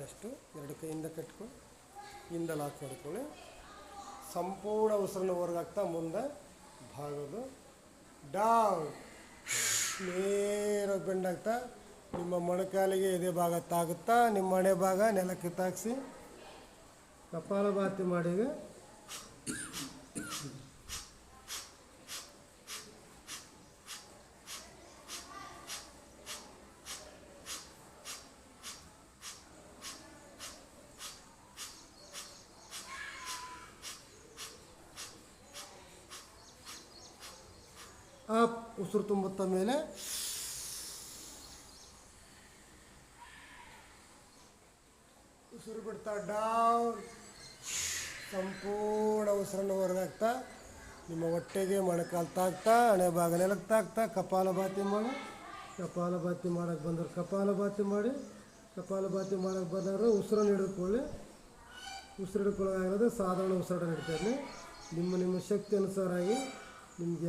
Next ಎರಡು ಕೈಯಿಂದ ಕಟ್ಕೊಂಡು ಹಿಂದೆ ಲಾಕ್ ಮಾಡ್ಕೊಳ್ಳಿ ಸಂಪೂರ್ಣ ಉಸಿರನ್ನು ಹೊರಗಾಗ್ತಾ ಮುಂದೆ ಭಾಗೋದು. ಡೌನ್ ನೇರ ಬೆಂಡಾಗ್ತಾ ನಿಮ್ಮ ಮೊಣಕಾಲಿಗೆ ಎದೆ ಭಾಗ ತಾಗುತ್ತಾ, ನಿಮ್ಮ ಮಣೆ ಭಾಗ ನೆಲಕ್ಕೆ ತಾಗಿಸಿ. ಕಪಾಲಭಾತಿ ಮಾಡಿ ಅಪ್, ಉಸಿರು ತುಂಬುತ್ತ ಮೇಲೆ. ಉಸಿರು ಬಿಡ್ತಾ ಡೌನ್. ಸಂಪೂರ್ಣ ಉಸಿರನ್ನು ಹೊರಗಾಗ್ತಾ ನಿಮ್ಮ ಹೊಟ್ಟೆಗೆ ಮೊಣಕಾಲು ತಾಗ್ತಾ ಹಣೆ ಭಾಗ ನೆಲಕ್ಕೆ ತಾಗ್ತಾ ಕಪಾಲಭಾತಿ ಮಾಡಿ ಕಪಾಲಭಾತಿ ಬಂದರು ಬಂದವ್ರು ಕಪಾಲಭಾತಿ ಮಾಡಿ ಕಪಾಲಭಾತಿ ಮಾಡೋಕ್ಕೆ ಬಂದವರು ಉಸಿರನ್ನು ಹಿಡಿದುಕೊಳ್ಳಿ ಉಸಿರು ಹಿಡ್ಕೊಳ್ಳೋದಾಗಿರೋದು ಸಾಧಾರಣ ಉಸಿರಾಟ ಇಡ್ತಾರೆ ನಿಮ್ಮ ನಿಮ್ಮ ಶಕ್ತಿ ಅನುಸಾರ ಆಗಿ ನಿಮ್ಗೆ